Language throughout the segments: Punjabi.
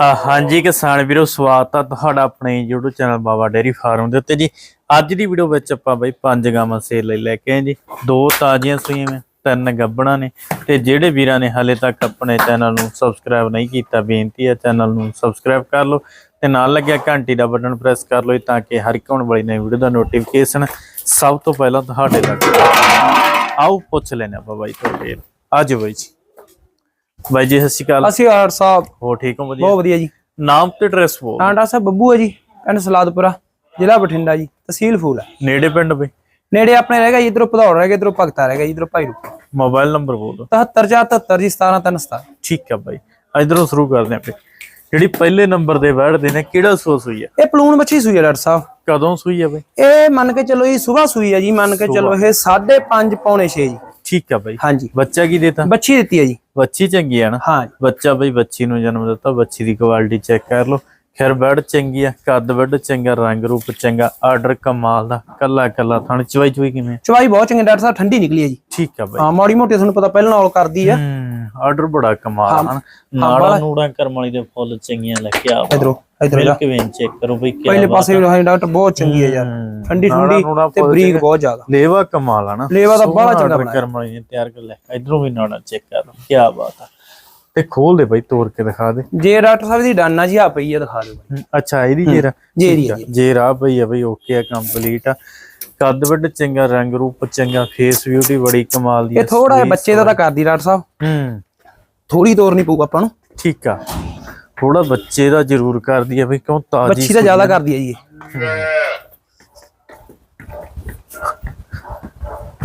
ਹਾਂਜੀ ਕਿਸਾਨ ਵੀਰੋ, ਸਵਾਗਤ ਆ ਤੁਹਾਡਾ ਆਪਣੇ YouTube channel Baba dairy farm ਦੇ ਉੱਤੇ ਜੀ। ਅੱਜ ਦੀ ਵੀਡੀਓ ਵਿੱਚ ਆਪਾਂ ਬਈ ਪੰਜ ਗਾਵਾਂ ਸੇਲ ਲਈ ਲੈ ਕੇ ਆਏ ਜੀ। ਦੋ ਤਾਜ਼ੀਆਂ ਸੂਈਆਂ ਨੇ, ਤਿੰਨ ਗੱਬਣਾ ਨੇ ਤੇ ਜਿਹੜੇ ਵੀਰਾਂ ਨੇ ਹਾਲੇ ਤੱਕ ਆਪਣੇ ਚੈਨਲ ਨੂੰ ਸਬਸਕ੍ਰਾਈਬ ਨਹੀਂ ਕੀਤਾ, ਬੇਨਤੀ ਹੈ ਚੈਨਲ ਨੂੰ ਸਬਸਕ੍ਰਾਈਬ ਕਰ ਲਓ ਤੇ ਨਾਲ ਲੱਗਿਆ ਘੰਟੀ ਦਾ ਬਟਨ ਪ੍ਰੈਸ ਕਰ ਲਓ ਤਾਂ ਕਿ ਹਰ ਇੱਕ ਆਉਣ ਵਾਲੀ ਨਵੀਂ ਵੀਡੀਓ ਦਾ ਨੋਟੀਫਿਕੇਸ਼ਨ ਸਭ ਤੋਂ ਪਹਿਲਾਂ ਤੁਹਾਡੇ ਤੱਕ ਆਓ ਪੁੱਛ ਲੈਣੇ ਆਪਾਂ ਬਾਈ ਤੁਹਾਡੇ। ਅੱਜ ਬਾਈ ਜੀ। ਬਾਈ ਜੀ ਸਤਿ ਸ਼੍ਰੀ ਅਕਾਲ। ਅਸੀਂ ਆਰਟ ਸਾਹਿਬ। ਹੋ ਠੀਕ ਹੋ? ਵਧੀਆ। ਬਹੁਤ ਵਧੀਆ ਜੀ। ਨਾਮ ਤੇ ਐਡਰੈਸ ਬੋਲ ਟਾਂਡਾ ਸਾਹਿਬ ਬੱਬੂ ਹੈ ਜੀ ਪਿੰਡ ਸਲਾਦਪੁਰਾ ਜ਼ਿਲ੍ਹਾ ਬਠਿੰਡਾ ਜੀ ਤਹਿਸੀਲ ਫੂਲ ਹੈ ਨੇੜੇ ਪਿੰਡ ਬਈ? ਨੇੜੇ ਆਪਣੇ ਰਹਿ ਗਿਆ ਜੀ ਇਧਰੋਂ ਭਦੌੜ ਰਹਿ ਗਿਆ ਇਧਰੋਂ ਭਗਤਾ ਰਹਿ ਗਿਆ ਜੀ ਇਧਰੋਂ ਭਾਈ ਰੂਪ। ਮੋਬਾਈਲ ਨੰਬਰ ਬੋਲ ਦਿਓ। 74 ਜੀ 17317 ਠੀਕ ਆ ਬਾਈ। ਇਧਰੋਂ ਸ਼ੁਰੂ ਕਰਦੇ ਆਪਾਂ ਜਿਹੜੀ ਪਹਿਲੇ ਨੰਬਰ ਦੇ ਬੈਠਦੇ ਨੇ ਕਿਹੜਾ ਸੋਸ ਹੋਈ ਆ? ਇਹ ਪਲੂਣ ਬੱਚੀ ਸੂਈ ਹੈ ਡਾਕਟਰ ਸਾਹਿਬ। ਕਦੋਂ ਸੂਈ ਆ ਬਾਈ? ਇਹ ਮੰਨ ਕੇ ਚੱਲੋ ਜੀ ਸਵੇਰ ਸੂਈ ਹੈ ਜੀ ਮੰਨ ਕੇ ਚੱਲੋ ਇਹ 5:30 ਪੌਣੇ 6 ਜੀ। ਠੀਕ ਆ ਬਾਈ? ਹਾਂਜੀ। ਬੱਚਾ ਕੀ ਦੇਤਾ? ਬੱਚੀ ਦਿੱਤੀ ਹੈ ਜੀ। ਬੱਚੀ ਚੰਗੀ ਆ ਨਾ? ਹਾਂ ਬੱਚਾ ਬਈ ਬੱਚੀ ਨੂੰ ਜਨਮ ਦਿੱਤਾ ਬੱਚੀ ਦੀ ਕੁਆਲਿਟੀ ਚੈੱਕ ਕਰ ਲਓ। ਖੈਰ ਬੈਡ ਚੰਗੀ ਆ ਕੱਦ ਬੈਡ ਚੰਗਾ ਰੰਗ ਰੂਪ ਚੰਗਾ ਆਰਡਰ ਕਮਾਲ ਦਾ ਕੱਲਾ ਕੱਲਾ ਥਣ ਚਵਾਈ ਚਵਾਈ ਕਿਵੇਂ? ਚਵਾਈ ਬਹੁਤ ਚੰਗੀ ਡਾਕਟਰ ਸਾਹਿਬ ਠੰਡੀ ਨਿਕਲੀ ਹੈ ਜੀ। ਠੀਕ ਆ ਬਾਈ। ਹਾਂ ਮਾੜੀ ਮੋਟੀ ਤੁਹਾਨੂੰ ਪਤਾ ਪਹਿਲਾਂ ਨਾਲ ਕਰਦੀ ਆ। ਆਰਡਰ ਬੜਾ ਕਮਾਲ ਆ ਹਨਾ? ਨਾੜਾ ਨੂੜਾ ਕਰਮ ਵਾਲੀ ਦੇ ਫੁੱਲ ਚੰਗੀਆਂ ਲੱਗਿਆ ਵਾ ਇਧਰੋਂ ਇਧਰੋਂ ਮਿਲਕ ਵੇਨ ਚੈੱਕ ਕਰੋ ਬਈ ਕੀ ਪਹਿਲੇ ਪਾਸੇ ਵੀ ਹਾਂ ਡਾਕਟਰ ਬਹੁਤ ਚੰਗੀ ਹੈ ਯਾਰ। ਹੂੰ। ਠੰਡੀ ਠੰਡੀ ਤੇ ਬਰੀਕ ਬਹੁਤ ਜ਼ਿਆਦਾ। ਲੇਵਾ ਕਮਾਲ ਆ ਨਾ। ਲੇਵਾ ਸੋਹਣਾ ਬੜਾ ਚੰਗਾ ਬਣਾਇਆ। ਕਰਮ ਵਾਲੀ ਨੇ ਤਿਆਰ ਕਰ ਲੈ ਇਧਰੋਂ ਵੀ ਨਾੜਾ ਚੈੱਕ ਕਰ ਲਓ ਕੀ ਬਾਤ ਆ। ਤੇ ਖੋਲ ਦੇ ਬਈ ਤੋੜ ਕੇ ਦਿਖਾ ਦੇ। ਜੇ ਡਾਕਟਰ ਸਾਹਿਬ ਦੀ ਡਾਨਾ ਜੀ ਆ ਪਈ ਆ ਦਿਖਾ ਦਿਓ ਅੱਛਾ ਇਹਦੀ ਜੇਰਾ। ਜੇਰੀ ਆ ਜੇਰਾ ਪਈ ਆ ਬਈ ਓਕੇ ਆ ਕੰਪਲੀਟ ਆ। ਕੱਦ ਵੱਡ ਚੰਗਾ ਰੰਗ ਰੂਪ ਚੰਗਾ ਫੇਸ ਬਿਊਟੀ ਬੜੀ ਕਮਾਲ ਦੀ ਇਹ ਥੋੜਾ ਜਿਹਾ ਬੱਚੇ ਦਾ ਤਾਂ ਕਰਦੀ ਡਾਕਟਰ ਸਾਹਿਬ। ਹੂੰ। ਥੋੜੀ ਤੋਰ ਨਹੀਂ ਪਊ ਆਪਾਂ ਨੂੰ। ਠੀਕ ਆ। ਥੋੜਾ ਬੱਚੇ ਦਾ ਜ਼ਰੂਰ ਕਰਦੀ ਆ ਬਈ ਕਿਉਂ ਤਾਜੀ ਬੱਚੀ ਤਾਂ ਜ਼ਿਆਦਾ ਕਰਦੀ ਹੈ ਜੀ ਇਹ।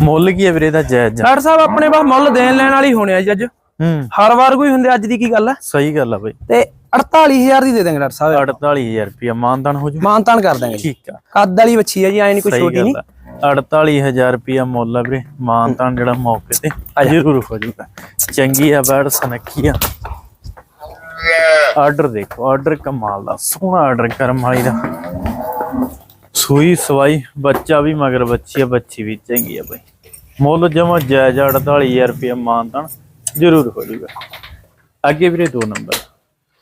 ਮੁੱਲ ਕੀ ਆ ਵੀਰੇ ਦਾ ਜਾਇਜ਼? ਆ? ਡਾਕਟਰ ਸਾਹਿਬ ਆਪਣੇ ਪਾਸ ਮੁੱਲ ਦੇਣ ਲੈਣ ਵਾਲੀ ਹੋਣੇ ਆ ਜੀ ਅੱਜ। ਹੂੰ। ਹਰ ਵਾਰ ਕੋਈ ਹੁੰਦੇ ਅੱਜ ਦੀ ਕੀ ਗੱਲ ਹੈ ਸਹੀ ਗੱਲ ਆ ਬਈ। ਤੇ 48000 ਦੀ ਦੇ ਦਾਂਗੇ ਡਾਕਟਰ ਸਾਹਿਬ 48000 ਰੁਪਿਆ ਮਾਨਦਾਨ ਹੋ ਜੂ ਮਾਨਤਾਨ ਕਰ ਦਾਂਗੇ। ਠੀਕ ਆ। ਕੱਦ ਵਾਲੀ ਬੱਚੀ ਹੈ ਜੀ ਐ ਨਹੀਂ ਕੋਈ ਛੋਟੀ ਨਹੀਂ ਗੱਲ ਆ। 48000 ਰੁਪਿਆ ਮੁੱਲ ਆ ਵੀਰੇ ਮਾਨਦਾਨ ਜਿਹੜਾ ਮੌਕੇ ਤੇ ਜ਼ਰੂਰ ਹੋ ਜੂਗਾ ਚੰਗੀ ਆ ਬੈਡ ਸਨੱਖੀ ਆ। ਆਰਡਰ ਦੇਖੋ ਆਰਡਰ ਕਮਾਲ ਦਾ ਸੋਹਣਾ ਆਰਡਰ ਕਰਮ ਵਾਲੀ ਦਾ। ਸੂਈ ਸਵਾਈ ਬੱਚਾ ਵੀ ਮਗਰ ਬੱਚੀ ਆ ਬੱਚੀ ਵੀ ਚੰਗੀ ਆ ਬਈ। ਮੁੱਲ ਜਮਾ ਜਾਇਜ਼ 48000 ਰੁਪਇਆ ਮਾਨਦਾਨ ਜ਼ਰੂਰ ਹੋ ਜੂਗਾ ਅੱਗੇ ਵੀਰੇ ਦੋ ਨੰਬਰ।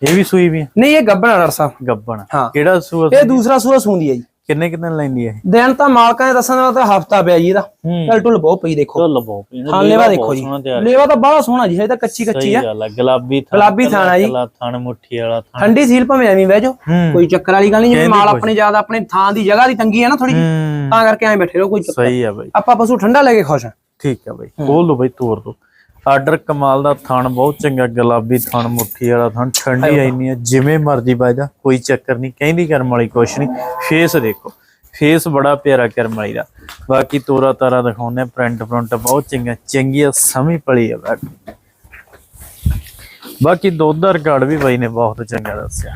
ਇਹ ਵੀ ਸੂਈ ਵੀ ਆ, ਨਹੀਂ ਇਹ ਗੱਬਣਾ ਡਾਕਟਰ ਸਾਹਿਬ। ਗੱਬਣ ਹਾਂ। ਕਿਹੜਾ ਸੂਆ ਇਹ ਦੂਸਰਾ ਸੂਆ ਸੂੰਦੀ ਹੈ ਜੀ। ਕਿੰਨੇ ਕਿੰਨੇ ਲੈਂਦੀ ਹੈ ਦਿਨ ਤਾਂ ਮਾਲਕਾਂ ਦੇ ਦੱਸਣ ਦਾ ਤਾਂ ਹਫਤਾ ਪਿਆ ਜੀ ਇਹਦਾ। ਟਲ ਟੁਲ ਬਹੁਤ ਪਈ ਦੇਖੋ। ਢੋਲ ਬਹੁਤ ਪੀਂਦੇ ਹਾਂ ਲੇਵਾ ਦੇਖੋ ਜੀ। ਲੇਵਾ ਤਾਂ ਬੜਾ ਸੋਹਣਾ ਜੀ ਇਹ ਤਾਂ ਕੱਚੀ ਕੱਚੀ ਆ। ਗੱਲ ਆ ਗੁਲਾਬੀ ਥਣ ਗੁਲਾਬੀ ਥਣ ਆ ਜੀ। ਥਣ ਮੁੱਠੀ ਵਾਲਾ ਥਣ। ਠੰਡੀ ਸੀਲ ਭਾਵੇਂ ਐਵੇਂ ਬਹਿ ਜਾਓ। ਕੋਈ ਚੱਕਰ ਵਾਲੀ ਗੱਲ ਨਹੀਂ ਕਹਿੰਦੀ ਮਾਲ। ਆਪਣੇ ਜ਼ਿਆਦਾ ਆਪਣੇ ਥਾਂ ਦੀ ਜਗ੍ਹਾ ਦੀ ਤੰਗੀ ਹੈ ਨਾ ਥੋੜੀ ਤਾਂ ਕਰਕੇ ਐਂ ਬੈਠੇ ਰਹੋ ਕੋਈ ਚੱਕਰ ਸਹੀ ਆ ਬਾਈ। ਆਪਾਂ ਪਸ਼ੂ ਠੰਡਾ ਲੈ ਕੇ ਖੁਸ਼ ਹਾਂ। ਠੀਕ ਆ ਬਾਈ। ਖੋਲ ਲਓ ਬਾਈ ਤੋੜ ਦੋ। ਆਰਡਰ ਕਮਾਲ ਦਾ ਥਣ ਬਹੁਤ ਚੰਗਾ ਗੁਲਾਬੀ ਥਣ ਮੁੱਠੀ ਵਾਲਾ ਥਣ ਠੰਡੀ ਆਈਨੀ ਆ ਜਿਵੇਂ ਮਰਜ਼ੀ ਬਾਜਾ ਕੋਈ ਚੱਕਰ ਨਹੀਂ ਕਹਿੰਦੀ ਕਰਮ ਵਾਲੀ ਕੁਛ ਨਹੀਂ ਫੇਸ ਦੇਖੋ ਫੇਸ ਬੜਾ ਪਿਆਰਾ ਕਰਮ ਵਾਲੀ ਦਾ। ਬਾਕੀ ਤੋਰਾ ਤਾਰਾ ਦਿਖਾਉਂਦੇ ਪ੍ਰਿੰਟ ਪ੍ਰਿੰਟ ਬਹੁਤ ਚੰਗਾ ਚੰਗੀ ਆ ਸਮੀ ਪਲੀ ਆ ਬਾਕੀ। ਬਾਕੀ ਦੁੱਧ ਦਾ ਰਿਕਾਰਡ ਵੀ ਬਾਈ ਨੇ ਬਹੁਤ ਚੰਗਾ ਦੱਸਿਆ।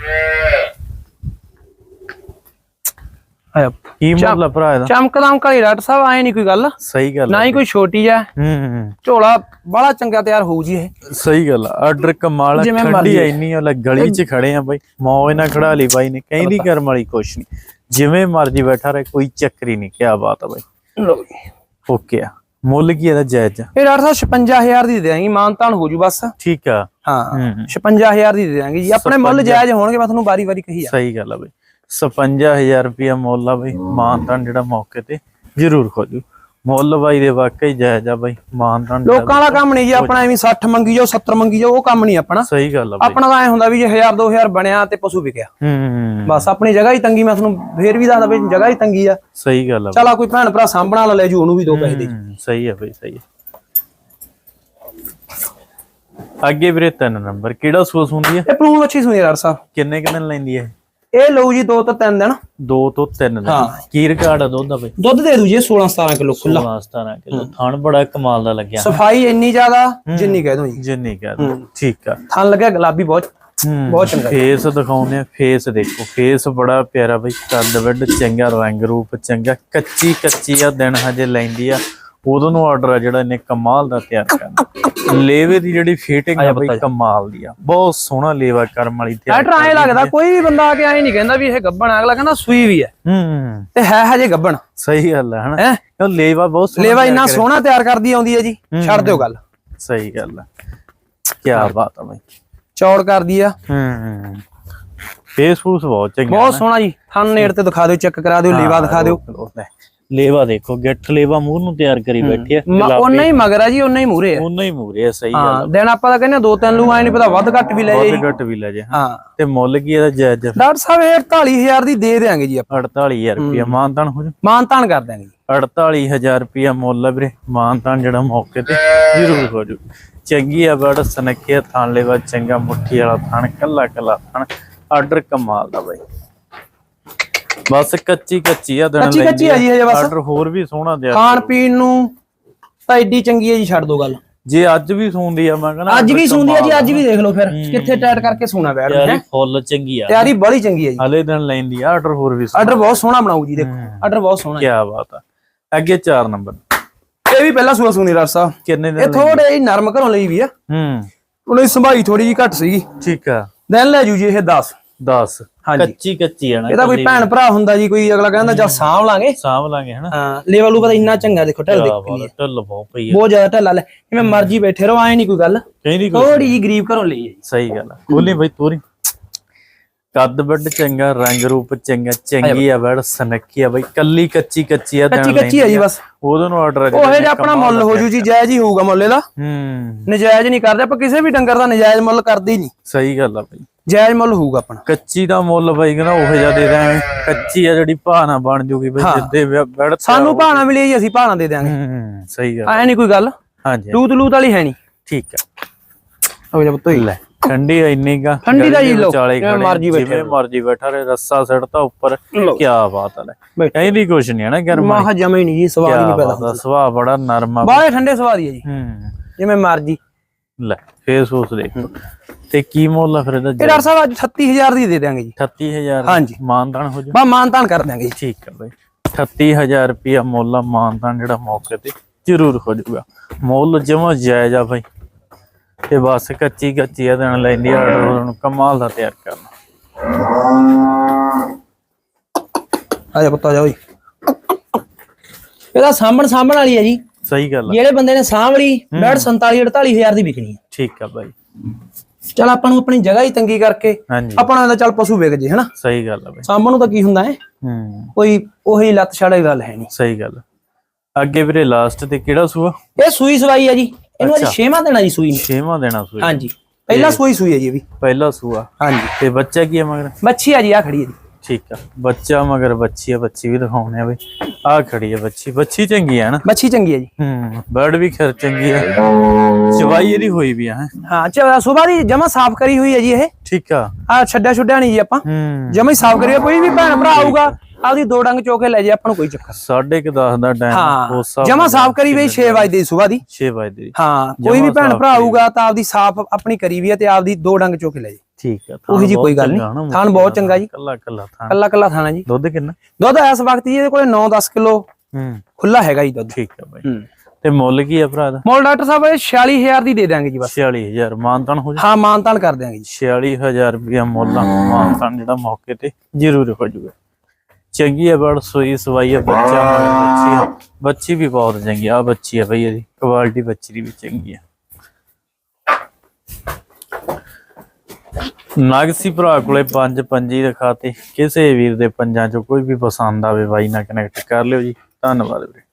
ਆਇਆ ਕੀ ਮੁੱਲ ਆ ਭਰਾ ਇਹਦਾ? ਚਮਕਦਮ ਕਾਲੀ ਡਾਕਟਰ ਸਾਹਿਬ ਆਏ ਨਹੀਂ ਕੋਈ ਗੱਲ। ਸਹੀ ਗੱਲ ਨਾ ਆ ਹੀ ਕੋਈ ਛੋਟੀ ਆ ਹੂੰ। ਹੂੰ ਝੋਲਾ ਬੜਾ ਚੰਗਾ ਤਿਆਰ ਹੋਊ ਜੀ ਇਹ। ਸਹੀ ਗੱਲ ਆ। ਆਰਡਰ ਕਮਾਲ ਆ, ਮਰਜ਼ੀ। ਐਨੀ ਆ ਲੈ ਗਲੀ 'ਚ ਖੜੇ ਆ ਬਾਈ। ਮੌਜ ਨਾਲ ਖੜਾ ਲਈ ਬਾਈ ਨੇ ਕਹਿੰਦੀ ਕਰਮ ਵਾਲੀ ਕੁਛ ਨਹੀਂ। ਜਿਵੇਂ ਮਰਜ਼ੀ ਬੈਠਾ ਰਹੇ ਕੋਈ ਚੱਕਰੀ ਨਹੀਂ ਕਿਆ ਬਾਤ ਆ ਬਾਈ। ਲਓ ਜੀ। ਓਕੇ ਆ। ਮੁੱਲ ਕੀ ਇਹਦਾ ਜਾਇਜ਼? ਆ? ਇਹ ਡਾਕਟਰ ਸਾਹਿਬ 56000 ਦੀ ਦੇ ਦਾਂਗੇ ਮਾਨਤਾਨ ਹੋ ਜੂ ਬਸ। ਠੀਕ ਆ। ਹਾਂ ਹੂੰ 56000 ਦੀ ਦੇ ਦਾਂਗੇ ਜੀ। ਆਪਣੇ ਮੁੱਲ ਜਾਇਜ਼ ਹੋਣਗੇ ਮੈਂ ਤੁਹਾਨੂੰ ਬਾਰੀ-ਬਾਰੀ ਕਹੀ ਜਾ ਸਹੀ ਗੱਲ ਆ ਬਾਈ। 55000 ਰੁਪਿਆ ਮੁੱਲ ਆ ਬਾਈ ਮਾਨਤਾਨ ਜਿਹੜਾ ਮੌਕੇ ਤੇ ਜ਼ਰੂਰ ਹੋ ਜੂ ਮੁੱਲ ਬਾਈ ਦੇ ਵਾਕਈ ਜਾਇਜ਼ ਆ ਬਾਈ ਮਾਨਤਾਨ ਲੋਕਾਂ ਦਾ ਕੰਮ ਨਹੀਂ ਜੀ ਆਪਣਾ ਐਵੇਂ 60 ਮੰਗੀ ਜਾਓ 70 ਮੰਗੀ ਜਾਓ ਉਹ ਕੰਮ ਨਹੀਂ ਆਪਣਾ। ਸਹੀ ਗੱਲ ਆ ਬਾਈ। ਆਪਣਾ ਤਾਂ ਐ ਹੁੰਦਾ ਵੀ ਜੇ 1000 2000 ਬਣਿਆ ਤੇ ਪਸ਼ੂ ਵਿਕਿਆ। ਹੂੰ ਬਸ ਆਪਣੀ ਜਗ੍ਹਾ ਹੀ ਤੰਗੀ ਮੈਂ ਤੁਹਾਨੂੰ ਫੇਰ ਵੀ ਦੱਸਦਾ ਵੀ ਜਗ੍ਹਾ ਹੀ ਤੰਗੀ ਆ। ਸਹੀ ਗੱਲ ਆ ਚਲਾ ਕੋਈ ਭੈਣ ਭਰਾ ਸਾਂਭਣ ਲੈ ਜੂ ਉਹਨੂੰ ਵੀ ਦੋ ਪੈਸੇ ਦੇ ਸਹੀ ਆ ਬਈ ਸਹੀ ਆ। ਅੱਗੇ ਵੀਰੇ ਤਿੰਨ ਨੰਬਰ ਕਿਹੜਾ ਸੂਸ ਹੁੰਦੀ ਹੈ ਇਹ ਪਲੂਣ ਅੱਛੀ ਸੁਣੀ ਯਾਰ ਸਾਹਿਬ। ਕਿੰਨੇ ਕਿੰਨੇ ਲੈਂਦੀ ਹੈ ਇਹ ਲਊ ਜੀ ਦੋ ਤੋਂ ਤਿੰਨ ਦਿਨ। ਦੋ ਤੋਂ ਤਿੰਨ ਦਿਨ। ਹਾਂ। ਕੀ ਰਿਕਾਰਡ ਆ ਦੁੱਧ ਦਾ ਬਈ? ਦੁੱਧ ਦੇ ਦੂ ਜੀ 16 17 ਕਿਲੋ ਖੁੱਲਾ 16 17 ਕਿਲੋ। ਥਣ ਬੜਾ ਕਮਾਲ ਦਾ ਲੱਗਿਆ। ਸਫ਼ਾਈ ਇੰਨੀ ਜ਼ਿਆਦਾ ਜਿੰਨੀ ਕਹਿ ਦੋ ਜੀ। ਜਿੰਨੀ ਕਰ ਠੀਕ ਆ। ਥਣ ਲੱਗਿਆ ਗੁਲਾਬੀ ਬਹੁਤ ਬਹੁਤ ਚੰਗਾ। ਫੇਸ ਦਿਖਾਉਂਦੇ ਆ ਫੇਸ ਦੇਖੋ। ਫੇਸ ਬੜਾ ਪਿਆਰਾ ਬਈ। ਕੱਦ ਵੱਡ ਚੰਗਾ ਰੰਗ ਰੂਪ ਚੰਗਾ ਕੱਚੀ ਕੱਚੀ ਆ ਦਿਨ ਹਜੇ ਲੈਂਦੀ ਆ। ਉਦੋਂ ਨੂੰ ਆਰਡਰ ਆ ਜਿਹੜਾ ਇਹਨੇ ਕਮਾਲ ਦਾ ਤਿਆਰ ਕਰਨਾ। ਲੇਵੇ ਦੀ ਜਿਹੜੀ ਫਿਟਿੰਗ ਆ ਬਈ ਕਮਾਲ ਦੀ ਆ। ਬਹੁਤ ਸੋਹਣਾ ਲੇਵਾ ਕਰਮ ਵਾਲੀ ਤਿਆਰ ਐਟਰ ਐ ਲੱਗਦਾ ਕੋਈ ਵੀ ਬੰਦਾ ਆ ਕੇ ਐ ਨਹੀਂ ਕਹਿੰਦਾ ਵੀ ਇਹ ਗੱਬਣ ਆ, ਅਗਲਾ ਕਹਿੰਦਾ ਸੂਈ ਵੀ ਹੈ। ਹੂੰ। ਤੇ ਹੈ ਹਜੇ ਗੱਬਣ। ਸਹੀ ਗੱਲ ਹੈ ਹਨਾ? ਹੈ? ਕਿਉਂ ਲੇਵਾ ਬਹੁਤ ਸੋਹਣਾ ਲੇਵਾ ਇੰਨਾ। ਸੋਹਣਾ ਤਿਆਰ ਕਰਦੀ ਆਉਂਦੀ ਹੈ ਜੀ। ਛੱਡ ਦਿਓ ਗੱਲ। ਸਹੀ ਗੱਲ ਹੈ। ਕੀ ਬਾਤ ਆ ਬਈ। ਚੌੜ ਕਰਦੀ ਆ। ਹੂੰ। ਫੇਸ ਫੂਸ ਬਹੁਤ ਚੰਗਾ ਬਹੁਤ ਸੋਹਣਾ ਜੀ। ਥਣ ਨੇੜ ਤੇ ਦਿਖਾ ਦਿਓ ਚੈੱਕ ਕਰਾ ਦਿਓ ਲੇਵਾ ਦਿਖਾ ਦਿਓ। ਲੇਵਾ ਦੇਖੋ ਗਿੱਠ ਲੇਵਾ ਮੂੰਹ ਨੂੰ ਤਿਆਰ ਕਰੀ ਬੈਠੀ ਆ ਉਹਨਾਂ ਹੀ ਮਗਰ ਆ ਜੀ ਉਹਨਾਂ ਹੀ ਮੂਰੇ ਆ। ਉਹਨਾਂ ਹੀ ਮੂਰੇ ਆ ਸਹੀ ਗੱਲ ਹਾਂ ਦਿਨ ਆਪਾਂ ਤਾਂ ਕਹਿੰਦੇ ਦੋ ਤਿੰਨ ਲੂ ਆਏ ਨਹੀਂ ਪਤਾ ਵੱਧ ਘੱਟ ਵੀ ਲੈ ਜਾਈ। ਵੱਧ ਘੱਟ ਵੀ ਲੈ ਜੇ ਹਾਂ। ਤੇ ਮੁੱਲ ਕੀ ਇਹਦਾ ਜਾਇਜ਼? ਡਾਕਟਰ ਸਾਹਿਬ ਇਹ 48000 ਦੀ ਦੇ ਦੇਾਂਗੇ ਜੀ ਆਪਾਂ। 48000 ਰੁਪਇਆ ਮਾਨਤਾਨ ਹੋ ਜਾ ਮਾਨ ਤਾਨ ਕਰ ਦਿਆਂਗੇ ਜੀ। 48000 ਰੁਪਇਆ ਮੁੱਲ ਆ ਵੀਰੇ ਮਾਨਤਾਨ ਜਿਹੜਾ ਮੌਕੇ ਤੇ ਜ਼ਰੂਰ ਹੋ ਜੂ ਚੰਗੀ ਆ ਬੜ ਸਨੱਖਿਆ ਥਾਣ ਲੈਵਾ ਚੰਗਾ ਮੁੱਠੀ ਵਾਲਾ ਥਾਣ ਕੱਲਾ ਕੱਲਾ ਥਾਣ ਆਰਡਰ ਕਮਾਲ ਦਾ ਬਾਈ। ਬਸ ਕੱਚੀ ਕੱਚੀ ਆ ਦਿਨ ਕੱਚੀ ਕੱਚੀ ਆ ਜੀ ਹਜੇ ਬਸ। ਆਰਡਰ ਹੋਰ ਵੀ ਸੋਹਣਾ ਦਿਆ ਖਾਣ ਪੀਣ ਨੂੰ ਤਾਂ ਏਡੀ ਚੰਗੀ ਹੈ ਜੀ ਛੱਡ ਦੋ ਗੱਲ। ਜੇ ਅੱਜ ਵੀ ਸੂੰਦੀ ਆ ਮੈਂ ਕਹਿੰਦਾ ਅੱਜ ਵੀ ਸੁਣਦੀ ਆ ਜੀ ਅੱਜ ਵੀ ਦੇਖ ਲਓ ਫਿਰ ਕਿੱਥੇ ਟਾਈਟ ਕਰਕੇ ਸੋਣਾ ਬੈਠ ਯਾਰੀ ਫੁੱਲ ਚੰਗੀ ਆ। ਤਿਆਰੀ ਬੜੀ ਚੰਗੀ ਹੈ ਜੀ। ਹਲੇ ਦਿਨ ਲੈਂਦੀ ਆ ਆਰਡਰ ਹੋਰ ਵੀ ਆਰਡਰ ਬਹੁਤ ਸੋਹਣਾ ਬਣਾਉ ਜੀ ਦੇਖੋ। ਆਰਡਰ ਬਹੁਤ ਸੋਹਣਾ ਕੀ ਬਾਤ ਆ। ਅੱਗੇ 4 ਨੰਬਰ। ਇਹ ਵੀ ਪਹਿਲਾਂ ਸੂਆ ਸੁਣੀ ਰਸ ਸਾਹਿਬ ਕਿੰਨੇ ਇਹ ਦਿਨ ਥੋੜੇ ਜਿਹੀ ਨਰਮ ਘਰੋਂ ਲਈ ਵੀ ਆ। ਹੂੰ। ਉਹਨੇ ਸੰਭਾਈ ਥੋੜੀ ਜਿਹੀ ਘੱਟ ਸੀਗੀ। ਠੀਕ ਆ। ਦਿਨ ਲੈ ਜੂ ਜੀ ਇਹ 10 10 ਹਾਂਜੀ। ਕੱਚੀ ਕੱਚੀ ਆ ਨਾ ਇਹਦਾ ਕੋਈ ਭੈਣ ਭਰਾ ਹੁੰਦਾ ਜੀ ਕੋਈ ਅਗਲਾ ਕਹਿੰਦਾ ਚੱਲ ਸਾਂਭ ਲਾਂਗੇ। ਸਾਂਭ ਲਾਂਗੇ ਹਨਾ। ਹਾਂ ਲੈਵਲ ਨੂੰ ਪਤਾ ਇੰਨਾ ਚੰਗਾ ਦੇਖੋ ਢਲ ਦੇਖੀ ਢੱਲ ਬਹੁਤ ਪਈ ਆ। ਬਹੁਤ ਜ਼ਿਆਦਾ ਢੱਲਾ ਲੈ ਜਿਵੇਂ ਮਰਜ਼ੀ ਬੈਠੇ ਰਹੋ ਐ ਨਹੀਂ ਕੋਈ ਗੱਲ। ਕਹਿੰਦੀ ਕੋਈ ਥੋੜੀ ਜਿਹੀ ਗਰੀਬ ਘਰੋਂ ਲਈ ਹੈ ਜੀ। ਸਹੀ ਗੱਲ ਆ। ਖੋਲੀ ਬਈ ਤੋਰੀ। ਕੱਦ ਵੱਡ ਚੰਗਾ ਰੰਗ ਰੂਪ ਚੰਗਾ ਚੰਗੀ ਆ ਬੜ ਸਨੱਖੀ ਆ ਬਈ। ਕੱਲੀ ਕੱਚੀ ਕੱਚੀ ਆ ਕੱਚੀ ਕੱਚੀ ਹੈ ਜੀ ਬਸ। ਉਹਦੋਂ ਨੂੰ ਆਰਡਰ ਉਹ ਇਹ ਆਪਣਾ ਮੁੱਲ ਹੋ ਜੂ ਜੀ ਜਾਇਜ਼ ਹੀ ਹੋਊਗਾ ਮੁੱਲ ਇਹਦਾ। ਹੂੰ। ਨਜਾਇਜ਼ ਨਹੀਂ ਕਰਦੇ ਆਪਾਂ ਕਿਸੇ ਵੀ ਡੰਗਰ ਦਾ ਨਜਾਇਜ਼ ਮੁੱਲ ਕਰਦੇ ਹੀ ਨਹੀਂ। ਸਹੀ ਗੱਲ ਆ ਬਈ। ਜਾਇਜ਼ ਮੁੱਲ ਹੋਊਗਾ ਆਪਣਾ। ਕੱਚੀ ਦਾ ਮੁੱਲ ਬਈ ਕਹਿੰਦਾ ਉਹ ਜਿਹਾ ਦੇ ਦਾਂਗੇ ਕੱਚੀ ਆ ਜਿਹੜੀ ਭਾਣਾ ਬਣ ਜੂਗੀ ਬਈ ਜਿੱਦੇ ਬੜ ਸਾਨੂੰ ਭਾਣਾ ਮਿਲੀ ਜੀ ਅਸੀਂ ਭਾਣਾ ਦੇ ਦਿਆਂਗੇ। ਹੂੰ ਸਹੀ ਗੱਲ ਐ ਨਹੀਂ ਕੋਈ ਗੱਲ? ਹਾਂਜੀ। ਲੂਤ ਲੂਤ ਵਾਲੀ ਹੈ ਨਹੀਂ ਠੀਕ ਆ। ਹੋ ਜਾ ਪੁੱਤੋ ਲੈ ਠੰਡੀ ਇੰਨੀ ਕਾ ਠੰਡੀ ਦਾ ਜੀ ਵਿਚਾਲੇ ਜਿਵੇਂ ਮਰਜ਼ੀ ਬੈਠੇ ਜਿਵੇਂ ਮਰਜ਼ੀ ਬੈਠਾ ਰਹੇ ਰੱਸਾ ਸਿੜਤਾ ਉੱਪਰ। ਕੀ ਬਾਤ ਆ ਲੈ। ਬੈਠੋ। ਕਹਿੰਦੀ ਕੁਛ ਨਹੀਂ ਹੈ ਨਾ ਗਰਮ ਮਾਹ ਜਮੇ ਨਹੀਂ ਜੀ ਸਵਾਦ ਹੀ ਨਹੀਂ ਪੈਦਾ ਸੁਭਾਅ ਬੜਾ ਨਰਮ ਆ। ਬਾਹਲੇ ਠੰਡੇ ਸਵਾਦ ਹੀ ਹੈ ਜੀ। ਹੂੰ। ਜਿਵੇਂ ਮਰਜ਼ੀ। ਲੈ ਫੇਸ ਉਸ ਦੇਖੋ ਤੇ ਕੀ ਮੁੱਲ ਆ ਫਿਰ ਇਹਦਾ ਇਹ ਡਾਕਟਰ ਸਾਹਿਬ ਅੱਜ 38000 ਦੀ ਦੇ ਦਿਆਂਗੇ ਜੀ। 38000 ਹਾਂਜੀ। ਮਾਨਦਾਨ ਹੋ ਜਾ ਬਾ ਮਾਨਤਾਨ ਕਰ ਦਿਆਂਗੇ ਜੀ। ਠੀਕ ਆ ਬਈ। 38000 ਰੁਪਿਆ ਮੁੱਲ ਆ ਮਾਨਦਾਨ ਜਿਹੜਾ ਮੌਕੇ ਤੇ ਜ਼ਰੂਰ ਹੋ ਜਾਊਗਾ। ਮੁੱਲ ਜਮਾ ਜਾਇਜ਼ ਆ ਬਈ। ਤੇ ਬਸ ਕੱਚੀ ਕੱਚੀ ਆ ਦੇਣ ਲੈਂਦੀ ਆ ਆਰਡਰ ਨੂੰ ਕਮਾਲ ਦਾ ਤਿਆਰ ਕਰਨਾ। ਆ ਜਾ ਪੁੱਤਾ ਜਾ ਜੀ ਇਹਦਾ ਸਾਂਭਣ ਸਾਂਭਣ ਵਾਲੀ ਹੈ ਜੀ। ਸਹੀ ਗੱਲ ਆ। ਜਿਹੜੇ ਬੰਦੇ ਨੇ ਸਾਂਭ ਲਈ 47 48000 ਦੀ ਵਿਕਣੀ ਹੈ ਠੀਕ ਆ ਬਾਈ। ਚਲ ਆਪਾਂ ਨੂੰ ਆਪਣੀ ਜਗ੍ਹਾ ਹੀ ਤੰਗੀ ਕਰਕੇ ਆਪਣਾ ਇਹਦਾ ਚੱਲ ਪਸ਼ੂ ਵਿਕ ਜੇ ਹਨਾ? ਸਹੀ ਗੱਲ ਆ ਬਾਈ। ਸਾਂਭਣ ਨੂੰ ਤਾਂ ਕੀ ਹੁੰਦਾ ਹੈ? ਹੂੰ। ਕੋਈ ਉਹੀ ਲੱਤ ਛਾੜੇ ਗੱਲ ਹੈ ਨਹੀਂ। ਸਹੀ ਗੱਲ ਆ। ਅੱਗੇ ਵੀਰੇ ਲਾਸਟ ਤੇ ਕਿਹੜਾ ਸੂਆ? ਇਹ ਸੂਈ ਸਵਾਈ ਹੈ ਜੀ। ਇਹਨੂੰ ਅੱਜ ਛੇਵਾਂ ਦੇਣਾ ਜੀ ਸੂਈ ਨੂੰ। ਛੇਵਾਂ ਦੇਣਾ ਸੂਆ ਹਾਂਜੀ। ਪਹਿਲਾ ਸੂਈ ਸੂਈ ਹੈ ਜੀ ਇਹ ਵੀ। ਪਹਿਲਾ ਸੂਆ। ਹਾਂਜੀ। ਤੇ ਬੱਚਾ ਕੀ ਹੈ ਮਗਰ? ਬੱਚੀ ਆ ਜੀ ਆ ਖੜੀ ਹੈ ਜੀ। ਠੀਕ ਆ। ਬੱਚਾ ਮਗਰ ਬੱਚੀ ਆ ਬੱਚੀ ਵੀ ਦਿਖਾਉਣੇ ਆ ਬਈ। ਆ ਖੜੀ ਆ ਬੱਚੀ। ਬੱਚੀ ਚੰਗੀ ਆ ਨਾ? ਬੱਚੀ ਚੰਗੀ ਹੈ ਜੀ। ਹੂੰ ਬਰਡ ਵੀ ਖੈਰ ਚੰਗੀ ਆ। ਚਵਾਈ ਇਹਦੀ ਹੋਈ ਵੀ ਆ ਹੈਂ। ਹਾਂ ਚਾ ਸੁਬਾਹ ਦੀ ਜਮਾ ਸਾਫ਼ ਕਰੀ ਹੋਈ ਹੈ ਜੀ ਇਹ। ਠੀਕ ਆ। ਆ ਛੱਡਿਆ ਛੁੱਡਿਆ ਨਹੀਂ ਜੀ ਆਪਾਂ। ਹੂੰ। ਜਮਾ ਹੀ ਸਾਫ਼ ਕਰੀ ਹੋਈ। ਕੋਈ ਵੀ ਭੈਣ ਭਰਾ ਆਊਗਾ ਆਪਦੀ ਦੋ ਡੰਗ ਚੋਕੇ ਲੈ ਜੇ ਆਪਾਂ ਨੂੰ ਕੋਈ ਚੱਕਰ ਨਹੀਂ। ਸਾਢੇ ਕੁ 10 ਦਾ ਟਾਈਮ ਹਾਂ ਜਮਾ ਸਾਫ਼ ਕਰੀ ਵੀ 6 ਵਜੇ ਦੀ ਸੁਬਾਹ ਦੀ। 6 ਵਜੇ ਦੀ। ਹਾਂ ਕੋਈ ਵੀ ਭੈਣ ਭਰਾ ਆਊਗਾ ਤਾਂ ਆਪਦੀ ਸਾਫ਼ ਆਪਣੀ ਕਰੀ ਵੀ ਹੈ ਤੇ ਆਪਦੀ ਦੋ ਡੰਗ ਚੋਕੇ ਲੈ ਜੇ। ਠੀਕ ਆ ਉਹੀ ਜੀ ਕੋਈ ਗੱਲ ਨਹੀਂ ਥਾਣ ਬਹੁਤ ਚੰਗਾ ਜੀ। ਕੱਲਾ ਕੱਲਾ ਥਾਣ ਕੱਲਾ ਕੱਲਾ ਥਾਣਾ ਜੀ। ਦੁੱਧ ਕਿੰਨਾ? ਦੁੱਧ ਇਸ ਵਕਤ ਜੀ ਇਹਦੇ ਕੋਲੇ 9-10 ਕਿਲੋ ਹੂੰ। ਖੁੱਲਾ ਹੈਗਾ ਜੀ ਦੁੱਧ। ਠੀਕ ਆ ਬਾਈ। ਤੇ ਮੁੱਲ ਕੀ ਆ ਭਰਾ ਦਾ? ਮੋਲ ਡਾਕਟਰ ਸਾਹਿਬ ਇਹ 46000 ਦੀ ਦੇ ਦਾਂਗੇ ਜੀ ਬਸ। 46000 ਮਾਨਤਾਨ ਹੋ ਜਾ ਹਾਂ ਮਾਨਤਾਨ ਕਰ ਦਿਆਂਗੇ ਜੀ। 46000 ਰੁਪਇਆ ਮੁੱਲ ਆ ਮਾਨਤਾਨ ਜਿਹੜਾ ਮੌਕੇ ਤੇ ਜ਼ਰੂਰ ਹੋ ਜਾਊਗਾ। ਚੰਗੀ ਹੈ ਬੜ ਸੋਈ ਸਵਾਈ ਹੈ ਬੱਚਾ ਬੱਚੀ ਆ। ਬੱਚੀ ਵੀ ਬਹੁਤ ਚੰਗੀ ਆ ਬੱਚੀ ਹੈ ਬਈ ਇਹਦੀ ਕੁਆਲਿਟੀ ਬੱਚੀ ਦੀ ਵੀ ਚੰਗੀ ਆ। ਨਾਗਸੀ ਭਰਾ ਕੋਲੇ ਪੰਜ ਪੰਜੀ ਦਿਖਾਤੇ ਕਿਸੇ ਵੀਰ ਦੇ ਪੰਜਾਂ ਚੋਂ ਕੋਈ ਵੀ ਪਸੰਦ ਆਵੇ ਬਾਈ ਨਾਲ ਕਨੈਕਟ ਕਰ ਲਿਓ ਜੀ। ਧੰਨਵਾਦ ਵੀਰੇ।